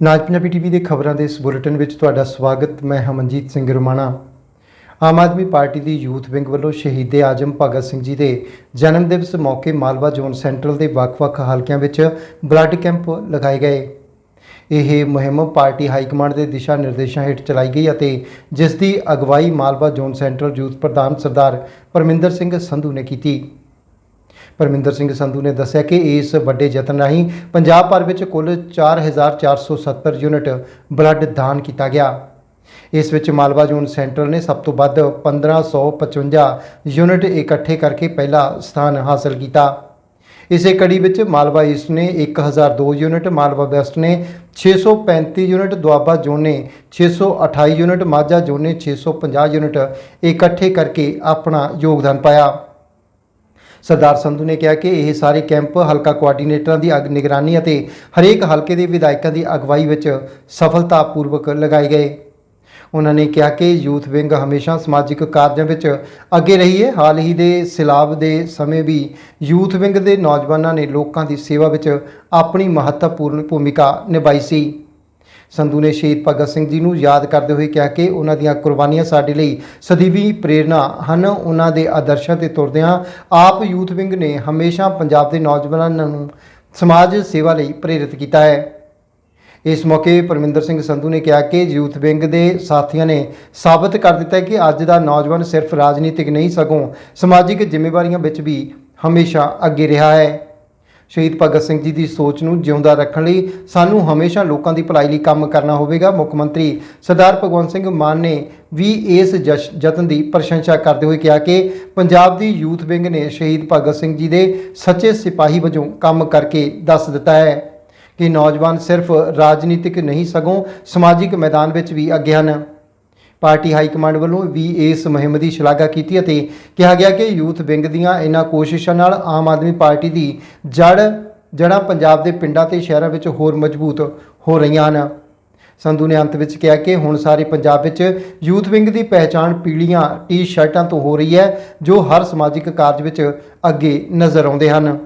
ਨਾਜ Punjabi TV ਦੇ ਖਬਰਾਂ ਦੇ ਇਸ ਬੁਲੇਟਿਨ ਵਿੱਚ ਤੁਹਾਡਾ ਸਵਾਗਤ। ਮੈਂ ਹਮਨਜੀਤ ਸਿੰਘ ਰਮਾਣਾ। ਆਮ ਆਦਮੀ ਪਾਰਟੀ ਦੀ ਯੂਥ ਵਿੰਗ ਵੱਲੋਂ ਸ਼ਹੀਦੇ ਆਜਮ ਭਗਤ ਸਿੰਘ ਜੀ ਦੇ ਜਨਮ ਦਿਵਸ ਮੌਕੇ ਮਾਲਵਾ ਜ਼ੋਨ ਸੈਂਟਰਲ ਦੇ ਵੱਖ-ਵੱਖ ਹਲਕਿਆਂ ਵਿੱਚ ਬਲੱਡ ਕੈਂਪ ਲਗਾਏ ਗਏ। ਇਹ ਮੁਹਿੰਮ ਪਾਰਟੀ ਹਾਈ ਕਮਾਂਡ ਦੇ ਦਿਸ਼ਾ ਨਿਰਦੇਸ਼ਾਂ ਹੇਠ ਚਲਾਈ ਗਈ ਅਤੇ ਜਿਸ ਦੀ ਅਗਵਾਈ ਮਾਲਵਾ ਜ਼ੋਨ ਸੈਂਟਰਲ ਯੂਥ ਪ੍ਰਧਾਨ ਸਰਦਾਰ ਪਰਮਿੰਦਰ ਸਿੰਘ ਸੰਧੂ ਨੇ ਕੀਤੀ। ਪਰਮਿੰਦਰ ਸਿੰਘ ਸੰਧੂ ਨੇ ਦੱਸਿਆ ਕਿ ਇਸ ਵੱਡੇ ਯਤਨ ਰਾਹੀਂ ਪੰਜਾਬ ਭਰ ਵਿੱਚ ਕੁੱਲ 4470 ਯੂਨਿਟ ਬਲੱਡ ਦਾਨ ਕੀਤਾ ਗਿਆ। ਇਸ ਵਿੱਚ ਮਾਲਵਾ ਜ਼ੋਨ ਸੈਂਟਰ ਨੇ ਸਭ ਤੋਂ ਵੱਧ 1555 ਯੂਨਿਟ ਇਕੱਠੇ ਕਰਕੇ ਪਹਿਲਾ ਸਥਾਨ ਹਾਸਲ ਕੀਤਾ। ਇਸੇ ਕੜੀ ਵਿੱਚ ਮਾਲਵਾ ਈਸਟ ਨੇ 1002 ਯੂਨਿਟ, ਮਾਲਵਾ ਵੈਸਟ ਨੇ 635 ਯੂਨਿਟ, ਦੁਆਬਾ ਜ਼ੋਨ ਨੇ 628 ਯੂਨਿਟ, ਮਾਝਾ ਜ਼ੋਨ ਨੇ 650 ਯੂਨਿਟ ਇਕੱਠੇ ਕਰਕੇ ਆਪਣਾ ਯੋਗਦਾਨ ਪਾਇਆ। ਸਰਦਾਰ ਸੰਧੂ ਨੇ ਕਿਹਾ ਕਿ ਇਹ ਸਾਰੇ ਕੈਂਪ ਹਲਕਾ ਕੋਆਰਡੀਨੇਟਰਾਂ ਦੀ ਅਗ ਨਿਗਰਾਨੀ ਅਤੇ ਹਰੇਕ ਹਲਕੇ ਦੇ ਵਿਧਾਇਕਾਂ ਦੀ ਅਗਵਾਈ ਵਿੱਚ ਸਫਲਤਾਪੂਰਵਕ ਲਗਾਏ ਗਏ। ਉਹਨਾਂ ਨੇ ਕਿਹਾ ਕਿ ਯੂਥ ਵਿੰਗ ਹਮੇਸ਼ਾ ਸਮਾਜਿਕ ਕਾਰਜਾਂ ਵਿੱਚ ਅੱਗੇ ਰਹੀ ਹੈ। ਹਾਲ ਹੀ ਦੇ ਸਿਲਾਬ ਦੇ ਸਮੇਂ ਵੀ ਯੂਥ ਵਿੰਗ ਦੇ ਨੌਜਵਾਨਾਂ ਨੇ ਲੋਕਾਂ ਦੀ ਸੇਵਾ ਵਿੱਚ ਆਪਣੀ ਮਹੱਤਵਪੂਰਨ ਭੂਮਿਕਾ ਨਿਭਾਈ ਸੀ। ਸੰਧੂ ਨੇ ਸ਼ਹੀਦ ਭਗਤ ਸਿੰਘ ਜੀ ਨੂੰ ਯਾਦ ਕਰਦੇ ਹੋਏ ਕਿਹਾ ਕਿ ਉਹਨਾਂ ਦੀਆਂ ਕੁਰਬਾਨੀਆਂ ਸਾਡੇ ਲਈ ਸਦੀਵੀ ਪ੍ਰੇਰਣਾ ਹਨ। ਉਹਨਾਂ ਦੇ ਆਦਰਸ਼ਾਂ ਤੇ ਤੁਰਦਿਆਂ ਆਪ ਯੂਥ ਵਿੰਗ ਨੇ ਹਮੇਸ਼ਾ ਪੰਜਾਬ ਦੇ ਨੌਜਵਾਨਾਂ ਨੂੰ ਸਮਾਜ ਸੇਵਾ ਲਈ ਪ੍ਰੇਰਿਤ ਕੀਤਾ ਹੈ। ਇਸ ਮੌਕੇ ਪਰਮਿੰਦਰ ਸਿੰਘ ਸੰਧੂ ਨੇ ਕਿਹਾ ਕਿ ਯੂਥ ਵਿੰਗ ਦੇ ਸਾਥੀਆਂ ਨੇ ਸਾਬਤ ਕਰ ਦਿੱਤਾ ਹੈ ਕਿ ਅੱਜ ਦਾ ਨੌਜਵਾਨ ਸਿਰਫ ਰਾਜਨੀਤਿਕ ਨਹੀਂ, ਸਗੋਂ ਸਮਾਜਿਕ ਜ਼ਿੰਮੇਵਾਰੀਆਂ ਵਿੱਚ ਵੀ ਹਮੇਸ਼ਾ ਅੱਗੇ ਰਿਹਾ ਹੈ। ਸ਼ਹੀਦ ਭਗਤ ਸਿੰਘ ਜੀ ਦੀ ਸੋਚ ਨੂੰ ਜਿਉਂਦਾ ਰੱਖਣ ਲਈ ਸਾਨੂੰ ਹਮੇਸ਼ਾ ਲੋਕਾਂ ਦੀ ਭਲਾਈ ਲਈ ਕੰਮ ਕਰਨਾ ਹੋਵੇਗਾ। ਮੁੱਖ ਮੰਤਰੀ ਸਰਦਾਰ ਭਗਵੰਤ ਸਿੰਘ ਮਾਨ ਨੇ ਵੀ ਇਸ ਜਸ਼- ਯਤਨ ਦੀ ਪ੍ਰਸ਼ੰਸਾ ਕਰਦੇ ਹੋਏ ਕਿਹਾ ਕਿ ਪੰਜਾਬ ਦੀ ਯੂਥ ਵਿੰਗ ਨੇ ਸ਼ਹੀਦ ਭਗਤ ਸਿੰਘ ਜੀ ਦੇ ਸੱਚੇ ਸਿਪਾਹੀ ਵਜੋਂ ਕੰਮ ਕਰਕੇ ਦੱਸ ਦਿੱਤਾ ਹੈ ਕਿ ਨੌਜਵਾਨ ਸਿਰਫ ਰਾਜਨੀਤਿਕ ਨਹੀਂ, ਸਗੋਂ ਸਮਾਜਿਕ ਮੈਦਾਨ ਵਿੱਚ ਵੀ ਅੱਗੇ ਹਨ। ਪਾਰਟੀ ਹਾਈ ਕਮਾਂਡ ਵੱਲੋਂ ਵੀ ਇਸ ਮੁਹਿੰਮ ਦੀ ਸ਼ਲਾਘਾ ਕੀਤੀ ਅਤੇ ਕਿਹਾ ਗਿਆ ਕਿ ਯੂਥ ਵਿੰਗ ਦੀਆਂ ਇਹਨਾਂ ਕੋਸ਼ਿਸ਼ਾਂ ਨਾਲ ਆਮ ਆਦਮੀ ਪਾਰਟੀ ਦੀ ਜੜ ਜੜ੍ਹਾਂ ਪੰਜਾਬ ਦੇ ਪਿੰਡਾਂ ਤੇ ਸ਼ਹਿਰਾਂ ਵਿੱਚ ਹੋਰ ਮਜ਼ਬੂਤ ਹੋ ਰਹੀਆਂ ਹਨ। ਸੰਧੂ ਨੇ ਅੰਤ ਵਿੱਚ ਕਿਹਾ ਕਿ ਹੁਣ ਸਾਰੇ ਪੰਜਾਬ ਵਿੱਚ ਯੂਥ ਵਿੰਗ ਦੀ ਪਹਿਚਾਣ ਪੀਲੀਆਂ ਟੀ-ਸ਼ਰਟਾਂ ਤੋਂ ਹੋ ਰਹੀ ਹੈ, ਜੋ ਹਰ ਸਮਾਜਿਕ ਕਾਰਜ ਵਿੱਚ ਅੱਗੇ ਨਜ਼ਰ ਆਉਂਦੇ ਹਨ।